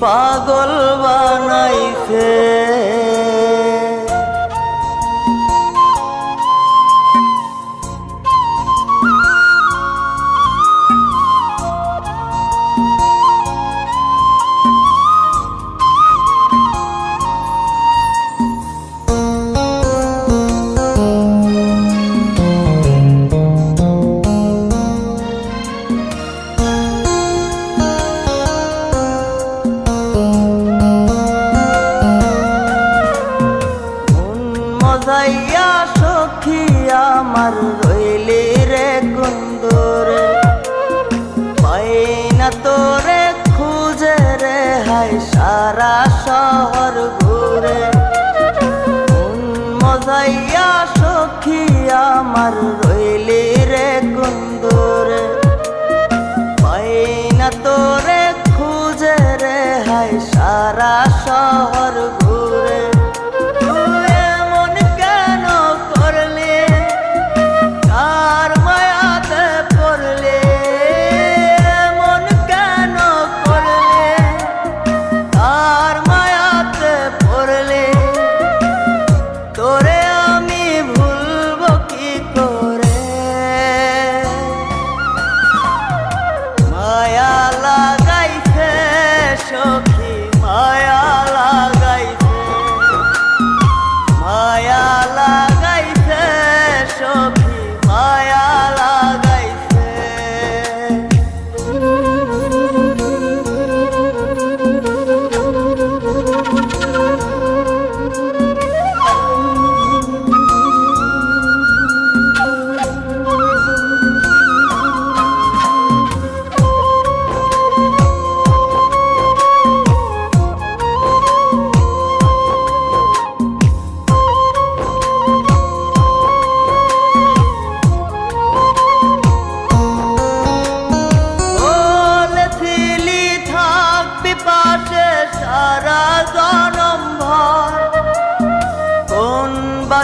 পাগল বানাইছে। আমার রইলে রে কুন্দর। পাই না তোরে, খুঁজে রে হাই সারা শহর ঘুরে। মজাইয়া সখী আমার রয়ে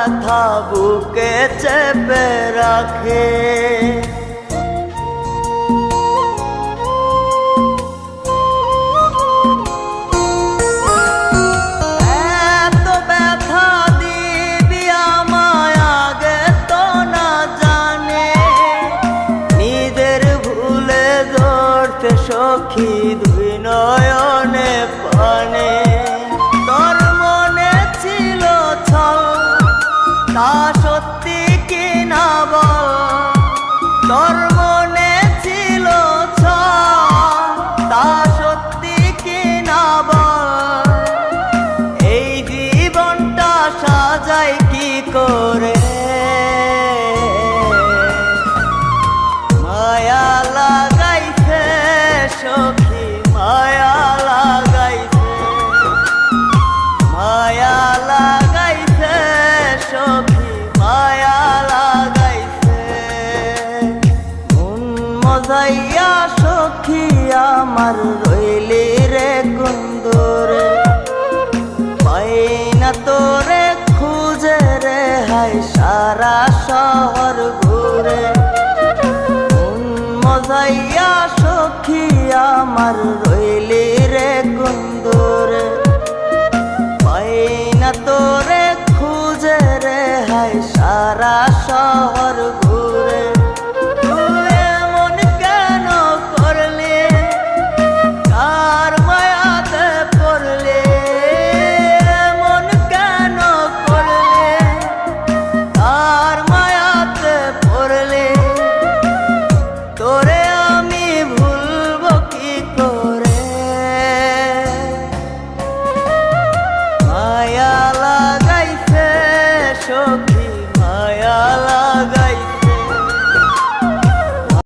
ব্যথা বুকে চেপে রাখে। আমার রইলি রে কুন্দরে। পাই না তোরে খুঁজে রে হাই সারা শহর ঘুরে। মজাইয়া সখী আমার রইলি রে কুন্দরে। পাই না তোরে খুঁজে রে হাই সারা শহর